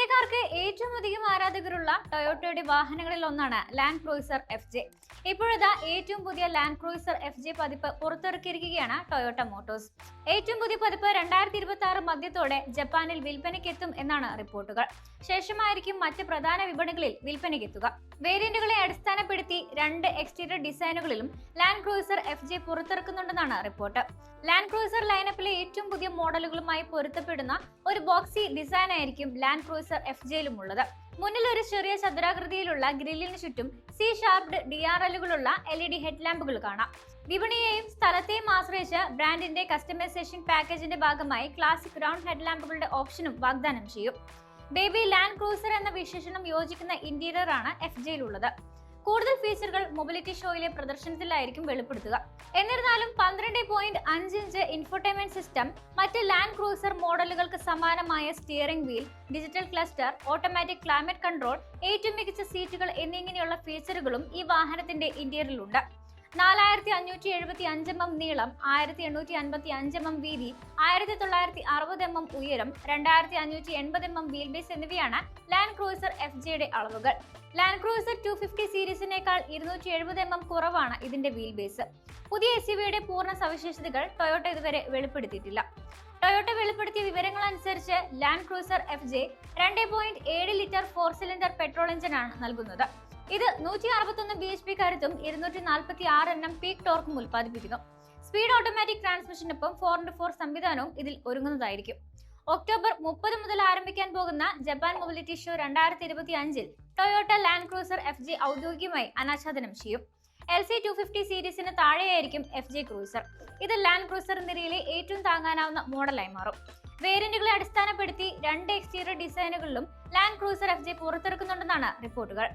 ഇന്ത്യക്കാർക്ക് ഏറ്റവും അധികം ആരാധകരുള്ള ടൊയോട്ടയുടെ വാഹനങ്ങളിൽ ഒന്നാണ് ലാൻഡ് ക്രൂയിസർ എഫ് ജെ. ഇപ്പോഴത്തെ ഏറ്റവും പുതിയ ലാൻഡ് ക്രൂയിസർ എഫ് ജെ പതിപ്പ് പുറത്തിറക്കിയിരിക്കുകയാണ് ടൊയോട്ട മോട്ടോഴ്സ്. ഏറ്റവും പുതിയ പതിപ്പ് രണ്ടായിരത്തി ഇരുപത്തി ആറ് മധ്യത്തോടെ ജപ്പാനിൽ വിൽപ്പനയ്ക്കെത്തും എന്നാണ് റിപ്പോർട്ടുകൾ. ശേഷമായിരിക്കും മറ്റ് പ്രധാന വിപണികളിൽ വിൽപ്പനയ്ക്കെത്തുക. വേരിയന്റുകളെ അടിസ്ഥാനപ്പെടുത്തി രണ്ട് എക്സ്റ്റീരിയർ ഡിസൈനുകളിലും ലാൻഡ് ക്രൂയിസർ എഫ് ജെ പുറത്തിറക്കുന്നുണ്ടെന്നാണ് റിപ്പോർട്ട്. ലാൻഡ് ക്രൂയിസർ ലൈനപ്പിലെ ഏറ്റവും പുതിയ മോഡലുകളുമായി പൊരുത്തപ്പെടുന്ന ഒരു ബോക്സി ഡിസൈൻ ആയിരിക്കും ലാൻഡ് ക്രൂസർ എഫ് ജെയിലും ഉള്ളത് മുന്നിൽ ഒരു ചെറിയ ചതുരാകൃതിയിലുള്ള ഗ്രില്ലിന് ചുറ്റും സി ഷാർപ്ഡ് ഡി ആർ എല്ലുകളുള്ള എൽ ഇ ഡി ഹെഡ് ലാമ്പുകൾ കാണാം. വിപണിയെയും സ്ഥലത്തെയും ആശ്രയിച്ച് ബ്രാൻഡിന്റെ കസ്റ്റമൈസേഷൻ പാക്കേജിന്റെ ഭാഗമായി ക്ലാസിക് റൗണ്ട് ഹെഡ് ലാമ്പുകളുടെ ഓപ്ഷനും വാഗ്ദാനം ചെയ്യും. ബേബി ലാൻഡ് ക്രൂസർ എന്ന വിശേഷണം യോജിക്കുന്ന ഇന്റീരിയർ ആണ് എഫ് ജെയിലുള്ളത് കൂടുതൽ ഫീച്ചറുകൾ മൊബിലിറ്റി ഷോയിലെ പ്രദർശനത്തിലായിരിക്കും വെളിപ്പെടുത്തുക. എന്നിരുന്നാലും പന്ത്രണ്ട് പോയിന്റ് അഞ്ച് ഇഞ്ച് ഇൻഫോർടൈൻമെന്റ് സിസ്റ്റം മറ്റ് ലാൻഡ് ക്രൂസർ മോഡലുകൾക്ക് സമാനമായ steering wheel digital cluster automatic climate control ഏറ്റവും മികച്ച സീറ്റുകൾ എന്നിങ്ങനെയുള്ള ഫീച്ചറുകളും ഈ വാഹനത്തിന്റെ ഇന്റീരിയറിലുണ്ട് നാലായിരത്തി അഞ്ഞൂറ്റി എഴുപത്തി അഞ്ച് എം നീളം ആയിരത്തി എണ്ണൂറ്റി അൻപത്തി അഞ്ച് എം വീതി ആയിരത്തി തൊള്ളായിരത്തി അറുപത് എം ഉയരം രണ്ടായിരത്തി അഞ്ഞൂറ്റി എൺപത് എം എം വീൽ ബേസ് എന്നിവയാണ് ലാൻഡ് ക്രൂസർ എഫ് ജെയുടെ അളവുകൾ. ലാൻഡ് ക്രൂസർ ടു ഫിഫ്റ്റി സീരീസിനേക്കാൾ ഇരുന്നൂറ്റി എഴുപത് എം എം കുറവാണ് ഇതിന്റെ വീൽ ബേസ് പുതിയ എസ് യുടെ പൂർണ സവിശേഷതകൾ ടൊയോട്ട ഇതുവരെ വെളിപ്പെടുത്തിയിട്ടില്ല. ടൊയോട്ട വെളിപ്പെടുത്തിയ വിവരങ്ങൾ അനുസരിച്ച് ലാൻഡ് ക്രൂസർ എഫ് ജെ രണ്ട് പോയിന്റ് ഏഴ് ലിറ്റർ ഫോർ സിലിണ്ടർ പെട്രോൾ എഞ്ചിനാണ് നൽകുന്നത്. ഇത് നൂറ്റി അറുപത്തൊന്ന് ബി എച്ച് പി കരുത്തും ഇരുന്നൂറ്റി നാൽപ്പത്തി ആറ് എണ്ണം പീക്ക് ടോർക്കും ഉൽപ്പാദിപ്പിക്കുന്നു സ്പീഡ് ഓട്ടോമാറ്റിക് ട്രാൻസ്മിഷനൊപ്പം ഫോർ ഇന്റു ഫോർ സംവിധാനവും ഇതിൽ ഒരുങ്ങുന്നതായിരിക്കും. ഒക്ടോബർ മുപ്പത് മുതൽ ആരംഭിക്കാൻ പോകുന്ന ജപ്പാൻ മൊബിലിറ്റി ഷോ രണ്ടായിരത്തി ഇരുപത്തി അഞ്ചിൽ Toyota land cruiser F G ഔദ്യോഗികമായി അനാച്ഛാദനം ചെയ്യും. എൽ സി ടു ഫിഫ്റ്റി സീരീസിന് താഴെയായിരിക്കും എഫ് ജി ക്രൂസർ ഇത് ലാൻഡ് ക്രൂസർ നിരയിലെ ഏറ്റവും താങ്ങാനാവുന്ന മോഡലായി മാറും. വേരിയന്റുകളെ അടിസ്ഥാനപ്പെടുത്തി രണ്ട് എക്സ്റ്റീരിയർ ഡിസൈനുകളിലും ലാൻഡ് ക്രൂസർ എഫ് ജി പുറത്തിറക്കുന്നുണ്ടെന്നാണ് റിപ്പോർട്ടുകൾ.